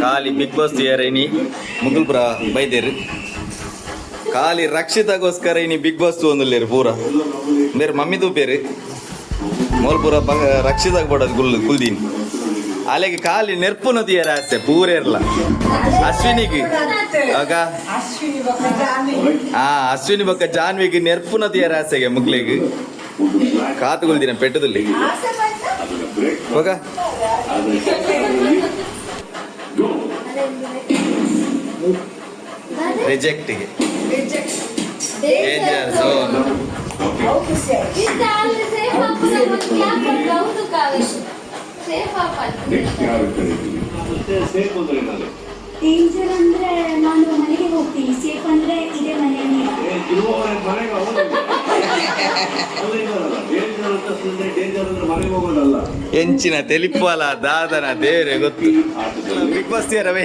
ಖಾಲಿ big boss ಇನಿ. ಮುಗುಲ್ಪುರ ಬೈದೇರು. ಖಾಲಿ ರಕ್ಷಿತಗೋಸ್ಕರ ಇನಿ ಬಿಗ್ ಬಾಸ್ ಒಂದಿಲ್ಲೇರು ಪೂರ. ಬೇರೆ ಮಮ್ಮಿದು ಬೇರೆ. ಮೋಲ್ಪುರ ಬಂಗ ರಕ್ಷಿತಾಗ ಬಡೋದು ಗುಲ್ ಕುಲ್ದೀನಿ ಅಲ್ಲಿಗೆ ಖಾಲಿ ನೆರ್ಪುನ ತೀಯರ ಆಸೆ, ಪೂರ ಇರಲ್ಲ ಅಶ್ವಿನಿಗೆ. ಆಗ? ಆ, ಅಶ್ವಿನಿ ಬಗ್ಗೆ ಜಾನ್ವಿಗೆ ನೆರ್ಪುನ ತೀಯರ ಆಸೆಗೆ ಮುಗ್ಲಿಗೆ. ಕಾತುಗುಲ್ದಿನ ಪೆಟ್ಟದಲ್ಲಿ. ಹೋಗ. ರಿಜೆಕ್ಟಿಗೆ ಡೇಂಜರ್ ಝೋನ್ ಡೇಂಜರ್ ಅಂದ್ರೆ ನಾನು ಮನೆಗೆ ಹೋಗ್ತೀನಿ. ಸೇಫ್ ಅಂದ್ರೆ ಇದೇ ಮನೆಯಲ್ಲಿ. ಎಂಚಿನ ತೆಲಿಪಲ ದಾದನ ದೇವ್ರೆ ಗೊತ್ತು ಬಿಗ್ ಬಾಸ್ ಸೇರವೇ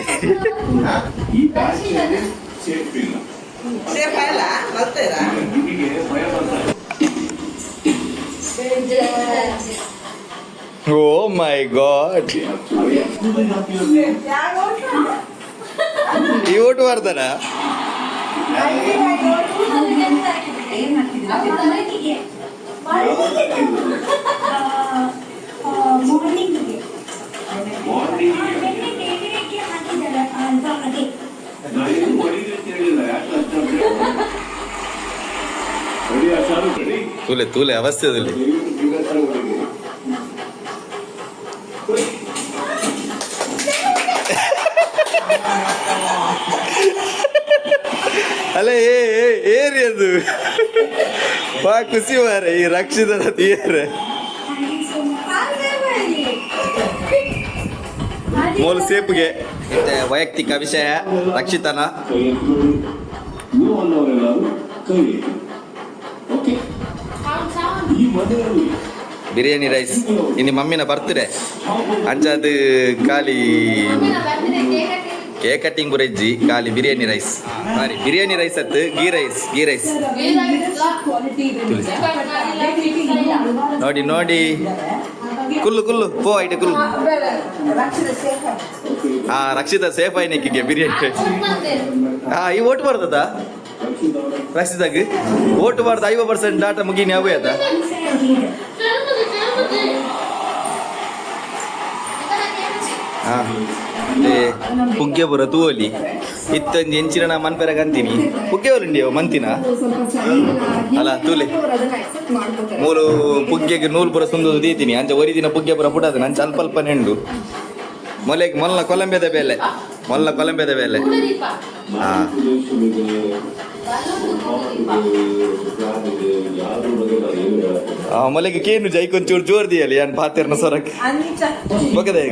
ಓ ಮೈ ಗಾಡ್ ಈ ಓಟು ಮಾರ್ನಿಂಗ್ಗೆ. ಅದೇ. ತೂಲೆ ತೂಲೆ ಅವಸ್ಥೆದಲ್ಲಿ ಅಲ್ಲ ಏ ಏ, ಏರಿ ಅದು. ಬಾ ಖುಷಿ ಮಾರೆ ಈ ರಕ್ಷಿತನ ತೀರ್ರೆ ಮೂಲ ಸೇಪ್ಗೆ. ಮತ್ತೆ ವೈಯಕ್ತಿಕ ವಿಷಯ ರಕ್ಷಿತನ. ಬಿರಿಯಾನಿ ರೈಸ್. ಇನ್ನು ಮಮ್ಮಿನ ಬರ್ತ್ಡೇ ಅಂಜಾದ ಖಾಲಿ ಕೇಕ್ ಕಟ್ಟಿಂಗ್ ಬುರೆಜ್ಜಿ ಖಾಲಿ biryani rice sorry biryani rice ಅತ್ತು ಗೀ ರೈಸ್ ಗೀ ರೈಸ್ ನೋಡಿ ನೋಡಿ. ಕುಲ್ಲು ಕುಲ್ಲು ಪೋ ಐಟೆ ಕುಲ್ಲು. ಹಾ ರಕ್ಷಿತ ಸೇಫ್ ಆಯ್ನಿಕ್ಕಿಗೆ ಬಿರಿಯಾನಿ ರೈಸ್ ಹಾ ಈ ಓಟ್ ಬರ್ತದ? ರಕ್ಷಿತಾಗ? ಓಟ್ ಬಾರ್ದು ಐವ ಪರ್ಸೆಂಟ್ ಡಾಟಾ ಮುಗಿನಿ ಅವೇ ಅದ ಹಾ ಪುಗ್ಗೆ ಬರ ತೂವಲಿ. ಇತ್ತೊಂದು ಎಂಚಿನ ನಾ ಮನ್ಪೆರಗ ಅಂತೀನಿ ಪುಗ್ಗೆ ಬರಂಡಿ ಅವ ಮಂತಿನ? ಅಲ್ಲ ತೂಲೆ. ಮೂರು ಪುಗ್ಗೆಗೆ ನೂಲು ಪುರ ಸುಂದು ದೀತೀನಿ. ಅಂಚ ಒರಿ ದಿನ ಪುಗ್ಗೆ ಪುರ ಪುಟದ ನಂಚ ಅಲ್ಪ ಅಲ್ಪ ನೆಂಡು. ಮೊಲೆಗೆ ಮೊಲ್ಲ ಕೊಲಂಬೆದ ಬೇಲೆ. ಮೊಲ್ಲ ಕೊಲಂಬೆದ ಬೇಲೆ. ಹಾ ಮೊಲೆಗೆ ಕೇನು ಜೈಕೊಂಚೂರು ಜೋರ್ ದಿಯಲಿ ಏನ್ ಪಾತೆರ್ನ ಸೊರಕ್ಕೆ ಬಗದೆ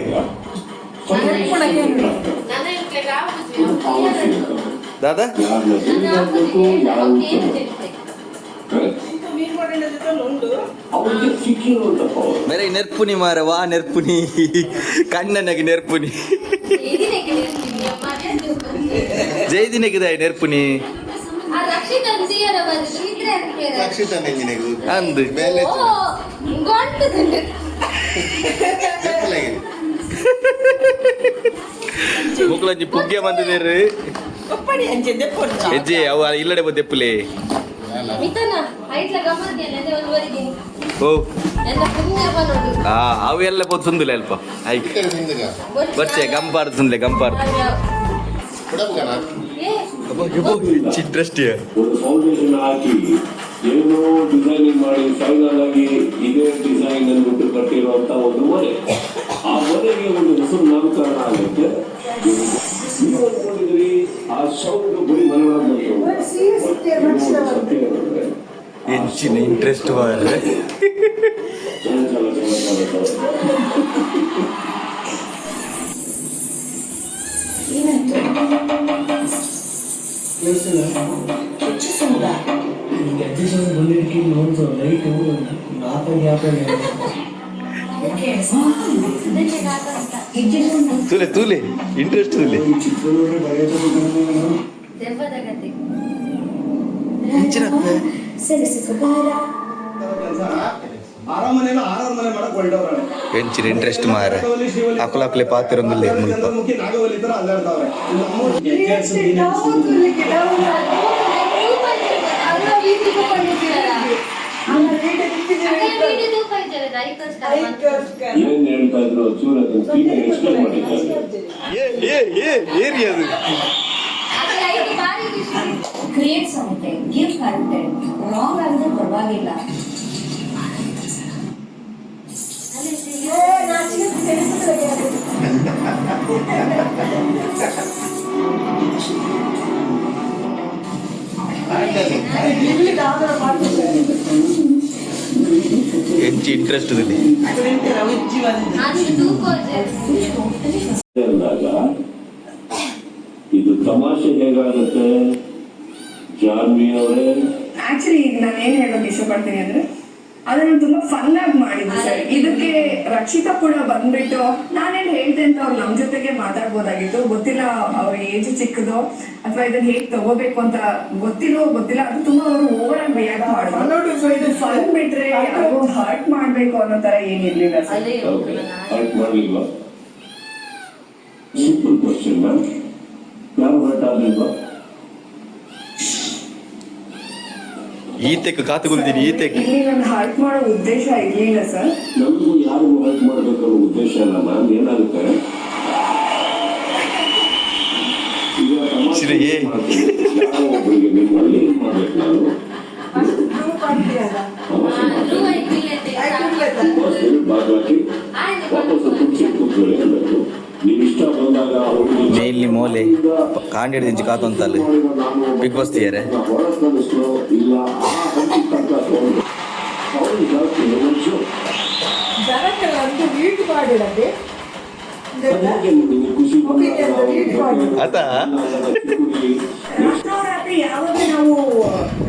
ಈಗ ದಾದಾ ಅವ್ರಿಗೆ ಸಿಕ್ಕಿರುವಂತ ಪವರ್ ಮೇರೆ ನೆರ್ಪುನಿ ಮಾರ ವಾ ನೆರ್ಪುನಿ ಕಣ್ಣನಗೆ ನೆರ್ಪುನಿ ಜೈದಿನಗಿದೆ ನೆರ್ಪುನಿ ಅಂದು ಮುಕ್ಲಂಜಿ ಪುಗ್ಗೆ ಬಂದಿದ್ದೀರಿ ಹೆಜ್ಜೆ ಅವ ಇಲ್ಲಡೆ ಬದ್ದೆಪ್ಪಲಿ ಓ ಆ ಅವೆಲ್ಲ ಬಂದು ಸುಂದುಲೆ ಅಲ್ಪ. ಆಯ್ತು ಬರ್ಚೆ ಗಂಪಾರ್ದು ಸುಂದ್ಲೆ ಗಂಪಾರ್ದು ಚಿತ್ರಷ್ಟಿಯ ಏನೋ ಡಿಸೈನಿಂಗ್ ಮಾಡಿ ಫೈನಲ್ ಆಗಿ ಇದೇ ಡಿಸೈನ್ ಅನ್ಬಿಟ್ಟು ಕಟ್ಟಿರುವಂತ ಒಂದು ಮನೆ ಆ ಮನೆಗೆ ಒಂದು ಹೆಸರು ನಾಮಕರಣ ಆಗುತ್ತೆ ಹೆಚ್ಚಿನ ಇಂಟ್ರೆಸ್ಟ್ ಅಡ್ಜಸ್ಟ್ ಬಂದಿದ್ದಕ್ಕೆ ಒಂದು ಲೈಟು ನಾಲ್ಕು ಸಂಘ ತೂಲೆ ತೂಲೆ ಇಂಟ್ರೆಸ್ಟ್ ತೂಲೆ ಎಂಚಿನ ಇಂಟ್ರೆಸ್ಟ್ ಮಾರ ಅಕುಲ ಅಕುಲೆ ಪಾತಿರೊಂದಿಲ್ಲ ಮುಲ್ಪ ಮುಖಿ ನಾಗವಲ್ಲಿ ತರ ಅಲ್ಲಾಡ್ತಾವ್ರೆ ನಮ್ಮೂರ್ ಗೆಜ್ಜೆ ಹಾಕ್ಸೋದು ಏನ್ ಏನ್ ಹೇಳ್ತಾ ಇದ್ರು ಚೂರ ಕ್ಲೀನ್ ಎಕ್ಸ್ಪ್ಲೇನ್ ಮಾಡಿದ್ದಾರೆ ಏ ಏ ಏರಿ ಅದು create something give content wrong ಆದ್ರೆ ಪರವಾಗಿಲ್ಲ ಎಂಚಿ ಇಂಟ್ರೆಸ್ಟ್ ಇಲ್ಲಿ ಉಜ್ಜಿ ಬಂದು ಇದೆ. ಇದು ತಮಾಷೆ ಹೇಗಾಗುತ್ತೆ? ಜಾನ್ವಿ ಅವರೇ ಆಕ್ಚುಲಿ ಈಗ ನಾನು ಏನ್ ಹೇಳೋಕೆ ಇಷ್ಟಪಡ್ತೀನಿ ಅಂದ್ರೆ ಅದನ್ನ ತುಂಬಾ ಫನ್ ಆಗಿ ಮಾಡಿದ್ರು ಸರ್. ಇದಕ್ಕೆ ರಕ್ಷಿತ ಕೂಡ ಬಂದ್ಬಿಟ್ಟು ನಾನೇನ್ ಹೇಳ್ದೆ ಅಂತ ಅವ್ರು ನಮ್ ಜೊತೆಗೆ ಮಾತಾಡ್ಬೋದಾಗಿತ್ತು. ಗೊತ್ತಿಲ್ಲ ಅವ್ರ ಏಜ್ ಚಿಕ್ಕದು ಅಥವಾ ಇದನ್ನ ಹೇಗ್ ತಗೋಬೇಕು ಅಂತ ಗೊತ್ತಿಲ್ಲೋ ಗೊತ್ತಿಲ್ಲ. ಅದು ತುಂಬಾ ಅವರು ಓವರ್ ಆಗಿ ರಿಯಾಕ್ಟ್ ಮಾಡಿದ್ರು ಇದು ಫನ್ ಬಿಟ್ರೆ ಹರ್ಟ್ ಮಾಡ್ಬೇಕು ಅನ್ನೋ ತರ ಏನಿರ್ಲಿಲ್ಲ ಸಿಂಪಲ್ ಕ್ವಶನ್ ಯಾವ ಹರ್ಟ್ ಆಗ್ಲಿಲ್ವಾ ಈತೆಕ್ ಕಾತುಗುಲ್ತೀನಿ ಈತೆಕ್ ಇಲ್ಲಿ ನಾನು ಹಾರ್ಟ್ ಮಾಡೋ ಉದ್ದೇಶ ಇರ್ಲಿಲ್ಲ ಸರ್ ನಮಗೂ ಯಾರಿಗೂ ಹಾಕ್ ಮಾಡ್ಬೇಕನ್ನೋ ಉದ್ದೇಶ ಇಲ್ಲ ಮ್ಯಾಮ್ ಏನಾಗುತ್ತೆ? ಈಗ ತಮಾಷೆ ಶ್ರೀ. ಮಾಡ್ತೀನಿ. ಯಾರೋ ಒಬ್ರಿಗೆ ನಿಮ್ಮಲ್ಲಿ ಏನ್ ಮಾಡ್ಬೇಕು ನಾನು? ತಮಾಷೆ ಮಾಡ್ತೀನಿ. ವಾಪಸ್ ಹೇಳಿ ಬಾಗ್ಲಾಕಿ ವಾಪಸ್ ಕುರ್ಚಿ ಕೂತ್ಕೊಳ್ಳಿ ಅನ್ಬೇಕು ನೀವ್ ಇಷ್ಟ ಬಂದಾಗ ಅವ್ರಿಗೆ ಮೇಲ್ನಿ ಮೋಲೆ ಕಾಂಡಿ ಹಿಡಿದಿಂಚಿ ಕಾತು ಅಂತಲ್ಲ ಬಿಗ್ ಬಾಸ್ ತಿಯರೆ. ಇಲ್ಲ ಆ ತಗೊಂಡು ಅವ್ರಿಗೆ ಜಾಸ್ತಿ ಒಂದು ವೀಟ್ ಮಾಡಿಡದೆ ರಾತ್ರಿ ಯಾವಾಗ ನಾವು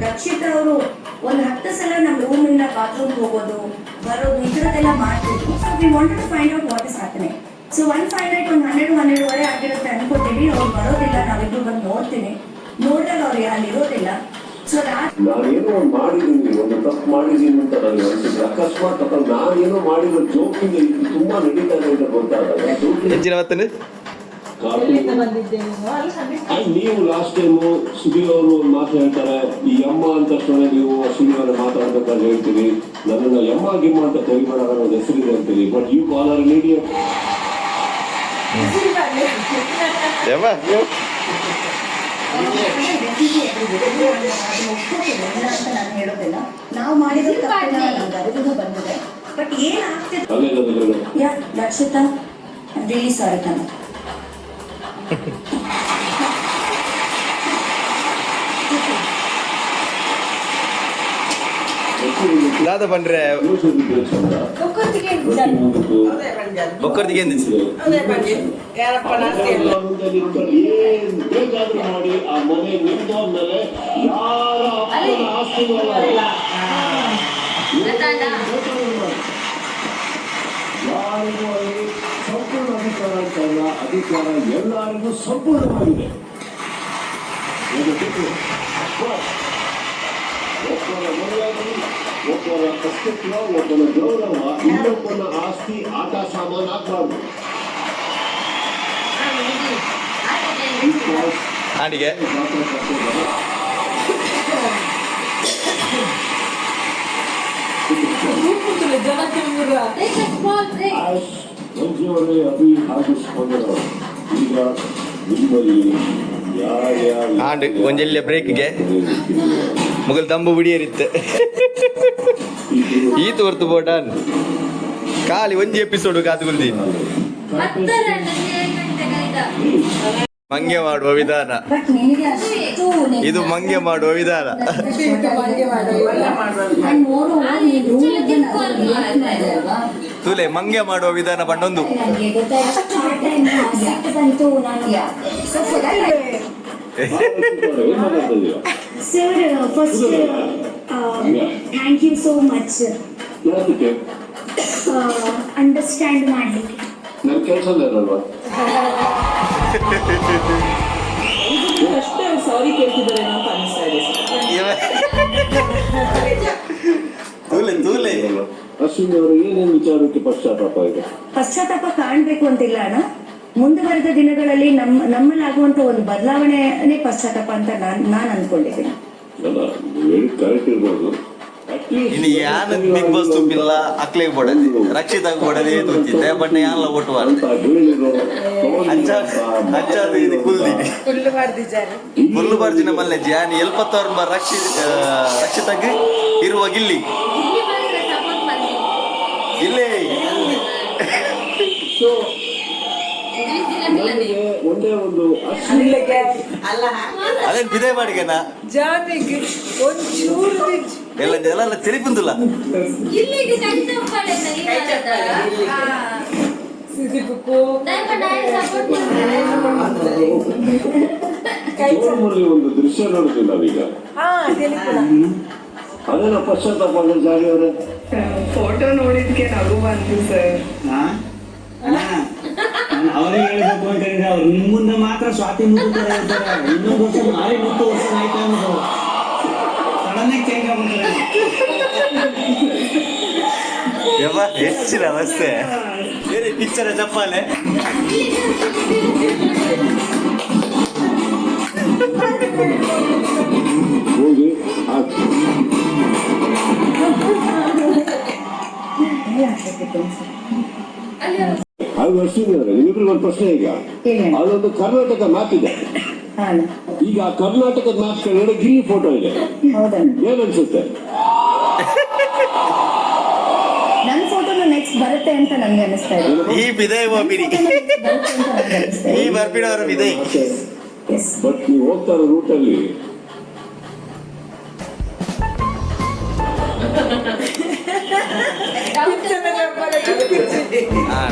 ರಕ್ಷಿತ ಅವರು ಒಂದು ಹತ್ತು ಸಲ ನಮ್ಮ ರೂಮ್ ಇಂದ ಬಾತ್ರೂಮ್ ಹೋಗೋದು ಬರೋದು ಈ ಥರದ್ದೆಲ್ಲ ಮಾಡ್ತಿದ್ರು so we wanted to find out what is happening so one five night ಒಂದು ಹನ್ನೆರಡು ಹನ್ನೆರಡುವರೆ ಆಗಿರುತ್ತೆ ಅನ್ಕೋತೀವಿ ಅವ್ರು ಬರೋದಿಲ್ಲ ನಾವಿಬ್ರು ಬಂದು ನೋಡ್ತೀನಿ. ನೋಡಿದಾಗ ಅವ್ರು ಅಲ್ಲಿ ಇರೋದಿಲ್ಲ. ಸೊ ರಾತ್ರಿ ನಾನೇನೋ ಒಂದು ಮಾಡಿದ್ದೀನಿ ಒಂದು ತಪ್ಪು ಮಾಡಿದ್ದೀನಿ ಅಂತ ನನಗೆ ಅನ್ಸುತ್ತೆ. ಅಕಸ್ಮಾತ್ ಅಥವಾ ನಾನೇನೋ ಮಾಡಿರೋ ಜೋಕಿಂಗ್ ಇದು ತುಂಬಾ ನಡೀತಾ ಇದೆ ಅಂತ ಗೊತ್ತಾದಾಗ ಜೋಕಿಂಗ್ ಅಲ್ಲಿ ನೀವು ಲಾಸ್ಟ್ ಟೈಮು ಸುಧೀರ್ ಅವರು ಒಂದು ಮಾತು ಹೇಳ್ತಾರೆ ಈ ಅಮ್ಮ ಅಂತ ತಕ್ಷಣ ನೀವು ಸುಧೀರ್ ಅವರ ಅಂತ ಹೇಳ್ತೀರಿ. ನನ್ನ ಎಮ್ಮ ಗಿಮ್ಮ ಅಂತ ತೆಗಿಬೇಡ ಅನ್ನೋ ಹೆಸರಿದೆ ಅಂತೀರಿ. But you call our media ಅಂತ ನಾನು ಹೇಳೋದಿಲ್ಲ ನಾವು ಮಾಡಿದ ತಪ್ಪನ್ನ ನಮ್ಗೆ ಅರಿವಿಗೂ ಬಂದಿದೆ ಬಟ್ ಏನಾಗ್ತಿದೆ ಆಗ್ತಿದೆ ಯಾ ರಕ್ಷಿತಾ ದೇವಿ ಸಾರಿ ಕಣ இல்லாத பண்ற ಬೊಕ್ಕರ್ದಿಗೆ ಎಂದಿಸಿ ಮಾಡಿ ಆ ಮನೆ ನಿಂತಾದ್ಮೇಲೆ ಯಾರ ಅಪ್ಪನ ಆಸ್ತಿ ಯಾರಿಗೂ ಅಲ್ಲಿ ಸಂಪೂರ್ಣ ಅಧಿಕಾರ ಅಂತ ಇಲ್ಲ ಅಧಿಕಾರ ಎಲ್ಲರಿಗೂ ಸಂಪೂರ್ಣವಾಗಿದೆ ಒಬ್ಬರ ಮನೆಯಾಗಲಿಲ್ಲ ಒಬ್ಬರ ಅಸ್ತಿತ್ವ ಒಬ್ಬನ ಗೌರವ ಇನ್ನೊಬ್ಬನ ಆಸ್ತಿ ಆಟ ಸಾಮಾನು ಆಗ್ಬಾರ್ದು Because ಆಂಡಿಗೆ ಜನಕ್ಕೆ ನೂರ ಆಶ್ ಮಂಜುವರೇ ಅಭಿ ಹಾಗಿಸ್ಕೊಂಡರು ಈಗ ನಿಮ್ಮಲ್ಲಿ ಯಾರ್ಯಾರು ಆಂಡ್ ಒಂಜೆಲ್ಲ ಬ್ರೇಕ್ಗೆ ಮುಗಲ್ ತಂಬು ಬಿಡಿಯರಿತ್ತೆ. ಈ ತೋರ್ತು ಬೋಟಾನ್ ಖಾಲಿ ಒಂಜಿ ಎಪಿಸೋಡ್ ಕಾತುಗುಲ್ದಿ. ಮಂಗೆ ಮಾಡುವ ವಿಧಾನ. ಇದು ಮಂಗೆ ಮಾಡುವ ವಿಧಾನ. ಮಾಡೋ ತುಲೆ ಮಂಗೆ ಮಾಡುವ ವಿಧಾನ ಬಂಡೊಂದು sir first thank you so much understand ಮಾಡಲಿಕ್ಕೆ ನನ್ನ ಕೆಲಸ ಇರಲ್ವಾ ಸಾರಿ ಕೇಳ್ತಿದ್ದಾರೆ ಅಂತ ಅನಿಸ್ತಾ ಇದೆ ತೂಲೆ ತೂಲೆ. ಅಶ್ವಿನಿ ಅವರು ಏನೇನು ವಿಚಾರಕ್ಕೆ ಪಶ್ಚಾತ್ತಾಪ ಇದೆ? ಪಶ್ಚಾತ್ತಾಪ ಕಾಣ್ಬೇಕು ಅಂತಿಲ್ಲ ಅಣ್ಣ. ಮುಂದುವರೆದ ದಿನಗಳಲ್ಲಿ ನಮ್ಮ ನಮ್ಮಲ್ಲಾಗುವಂತ ಒಂದು ಬದಲಾವಣೆನೇ ಪಶ್ಚಾತ್ತಾಪ ಅಂತ ನಾನು ನಾನ್ ಅನ್ಕೊಂಡಿದ್ದೀನಿ. ಅಲ್ಲ ನೀವು ಹೇಳಿ ಕರೆಕ್ಟ್ ಇರ್ಬೋದು. ಅಟ್ಲೀಸ್ಟ್ ಇನ್ನು ಯಾನ ಬಿಗ್ ಬಾಸ್ ಅಕ್ಲೆಗೆ ರಕ್ಷಿತಾಗ ಬಟ್ ಇದು ಕುಲ್ದಿ. ಮಲ್ಲೆ ಜಾನ್ ಎಲ್ಪತ್ತವ್ರ ಬ ರಕ್ಷಿ ರಕ್ಷಿತಾಗ ಇರುವ ಗಿಲ್ಲಿ. ಇಲ್ಲೇ. ಒಂದೇ ಒಂದು ಅದೇನ್ ಬಿದೆ ಬಾಡಿಗೆನಾ ಒಂಚೂರು ಎಲ್ಲ ತಿಳಿಪುಂದುಲ್ಲ ಒಂದು ದೃಶ್ಯ ನೋಡಿದ್ವಿ ನಾವೀಗ. ಪಶ್ಚಾತ್ತಾಪ ಅಂದ್ರೆ ಜಾರಿ ಅವರೇ ಫೋಟೋ ನೋಡಿದ್ಕೆ ನಗು ಬಂತು ಸರ್ ಅವರೇ ಹೇಳ್ಬೇಕು ಅಂತ ಹೇಳಿದ್ರೆ ಅವ್ರು ನಿಮ್ ಮುಂದೆ ಮಾತ್ರ ಸ್ವಾತಿ ಇರ್ತಾರೆ ಇನ್ನೊಂದು ವರ್ಷ ನಾಳೆ ಮುತ್ತು ವರ್ಷ ಆಯ್ತಾ ಅನ್ನೋದು ಸಡನ್ ಆಗಿ ಚೇಂಜ್ ಆಗ್ಬಿಡ್ತಾರೆ ಯವ್ವ ಹೆಚ್ಚಿನ ಅವಸ್ಥೆ. ಬೇರೆ ಪಿಕ್ಚರ್ ಚಪ್ಪಾಲೆ ಹೋಗಿ ಹಾಕಿ. ಅದು ನಿಮ್ಮಿಬ್ರಿಗೆ ಒಂದು ಪ್ರಶ್ನೆ ಈಗ. ಅದೊಂದು ಕರ್ನಾಟಕ ಮ್ಯಾಪ್ ಇದೆ. ಹಾ ಈಗ ಆ ಕರ್ನಾಟಕದ ಮ್ಯಾಪ್ ಕೆಳಗಡೆ ಗಿಲ್ಲಿ ಫೋಟೋ ಇದೆ. ಏನನ್ಸುತ್ತೆ? ಏನ್ ಅನ್ಸುತ್ತೆ ನನ್ ಫೋಟೋನು ನೆಕ್ಸ್ಟ್ ಬರುತ್ತೆ ಅಂತ ನನ್ಗೆ ಅನಿಸ್ತಾ ಇದೆ. ಈ ಬಿದೆ ಬಿಡಿ ಈ ಬರ್ಬಿಡೋರು ಬಿದೆ ಬಟ್ ನೀವು ಹೋಗ್ತಾ ಇರೋ ರೂಟಲ್ಲಿ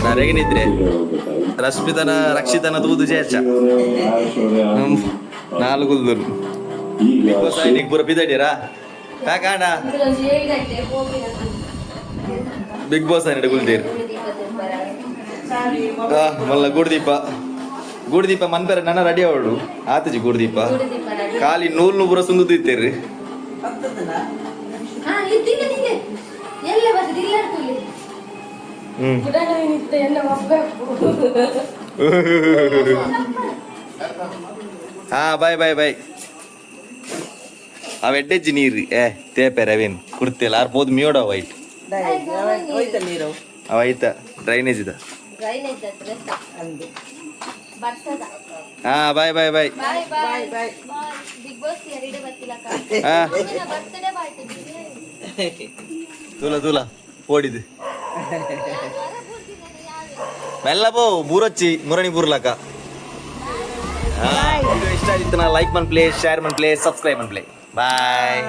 ನರೇಗನಿದ್ರೆ ರಶ್ಮಿತನ, ರಕ್ಷಿತನ ತೂದು ಜೇಚ ನಾಲ್ಕು ಪೂರ ಬಿದ್ದಡಿರಾ ಕಾಕಾಂಡ ಬಿಗ್ ಬಾಸ್ ಅನ್ನಿಡ ಗುಲ್ದೀರ್ ಮಲ್ಲ ಗುಡ್ದೀಪ ಗುಡ್ದೀಪ ಮನ್ಪೆರ, ನನ್ನ ರೆಡಿ ಅವಳು. ಆತಜಿ ಗುಡ್ದೀಪ ಖಾಲಿ ನೂಲ್ ನೂಪುರ ಸುಂದು ತಿತ್ತೇರಿ ಹಾ ಬಾಯ್ ಬಾಯ್ ಬಾಯ್ ಅವೆಡ್ಡೆಜ್ಜಿ ನೀರು ಏ ತೇಪೆ ರವೀನ್ ಕುರ್ತಿಲ್ಲ ಆರ್ಬೋದು ಮಿಯೋಡ ವೈಟ್ ಅವ ಐತ ಡ್ರೈನೇಜ್ ಇದ. ಹಾ ಬಾಯ್ ಬಾಯ್ ಬಾಯ್ ಹಾ. ತೂಲ ತೂಲ ಓಡಿದು. ಮೆಲ್ಲ ಬೋ ಬೂರೊಚ್ಚಿ ಮುರಣಿ ಬೂರ್ಲಕ. ವಿಡಿಯೋ ಇಷ್ಟ ಆಗಿತ್ತು ನಾ ಲೈಕ್ ಮನ್ ಪ್ಲೇ ಶೇರ್ ಮನ್ ಪ್ಲೇ ಸಬ್ಸ್ಕ್ರೈಬ್ ಮನ್ ಪ್ಲೇ ಬಾಯ್